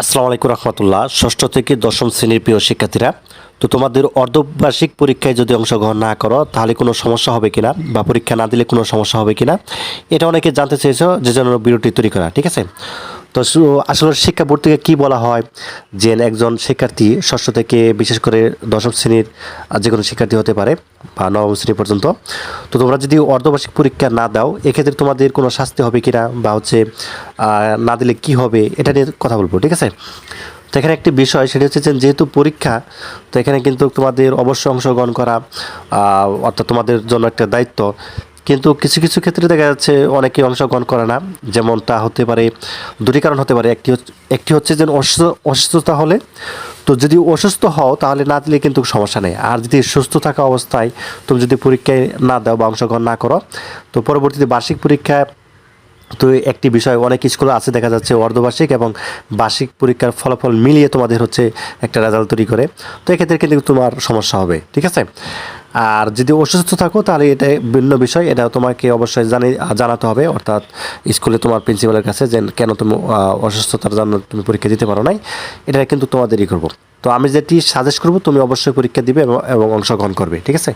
আসসালামু আলাইকুম রহমতুল্লাহ। ষষ্ঠ থেকে দশম শ্রেণির প্রিয় শিক্ষার্থীরা, তো তোমাদের অর্ধবার্ষিক পরীক্ষায় যদি অংশগ্রহণ না করো, তাহলে কোনো সমস্যা হবে কিনা বা পরীক্ষা না দিলে কোনো সমস্যা হবে কিনা, এটা অনেকে জানতে চেয়েছো, যে জন্য বিরতি তৈরি করা, ঠিক আছে? তো আসলে শিক্ষা বোর্ড থেকে কী বলা হয় যে একজন শিক্ষার্থী ষষ্ঠ থেকে বিশেষ করে দশম শ্রেণির যে কোনো শিক্ষার্থী হতে পারে বা নবম শ্রেণি পর্যন্ত। তো তোমরা যদি অর্ধবার্ষিক পরীক্ষা না দাও, এক্ষেত্রে তোমাদের কোনো শাস্তি হবে কিনা বা হচ্ছে না দিলে কি হবে, এটা নিয়ে কথা বলব, ঠিক আছে? তো এখানে একটি বিষয়, সেটা হচ্ছে যেহেতু পরীক্ষা, তো এখানে কিন্তু তোমাদের অবশ্যই অংশগ্রহণ করা অর্থাৎ তোমাদের জন্য একটা দায়িত্ব। কিন্তু কিছু কিছু ক্ষেত্রে দেখা যাচ্ছে অনেকে অংশগ্রহণ করে না। যেমন তা হতে পারে, দুটি কারণ হতে পারে। একটি একটি হচ্ছে যে অসুস্থ, অসুস্থতা হলে তো যদি অসুস্থ হও তাহলে না দিলে কিন্তু সমস্যা নেই। আর যদি সুস্থ থাকা অবস্থায় তুমি যদি পরীক্ষায় না দাও বা অংশগ্রহণ না করো, তো পরবর্তীতে বার্ষিক পরীক্ষায় তো একটি বিষয়, অনেক স্কুলে আছে, দেখা যাচ্ছে অর্ধবার্ষিক এবং বার্ষিক পরীক্ষার ফলাফল মিলিয়ে তোমাদের হচ্ছে একটা রেজাল্ট তৈরি করে। তো এক্ষেত্রে কিন্তু তোমার সমস্যা হবে, ঠিক আছে? আর যদি অসুস্থ থাকো, তাহলে এটা ভিন্ন বিষয়। এটা তোমাকে অবশ্যই জানি, জানাতে হবে, অর্থাৎ স্কুলে তোমার প্রিন্সিপালের কাছে যে কেন তুমি অসুস্থতার জন্য তুমি পরীক্ষা দিতে পারো নাই, এটা কিন্তু তোমাদেরই করব। তো আমি যেটি সাজেস্ট করব, তুমি অবশ্যই পরীক্ষা দিবে এবং অংশগ্রহণ করবে, ঠিক আছে?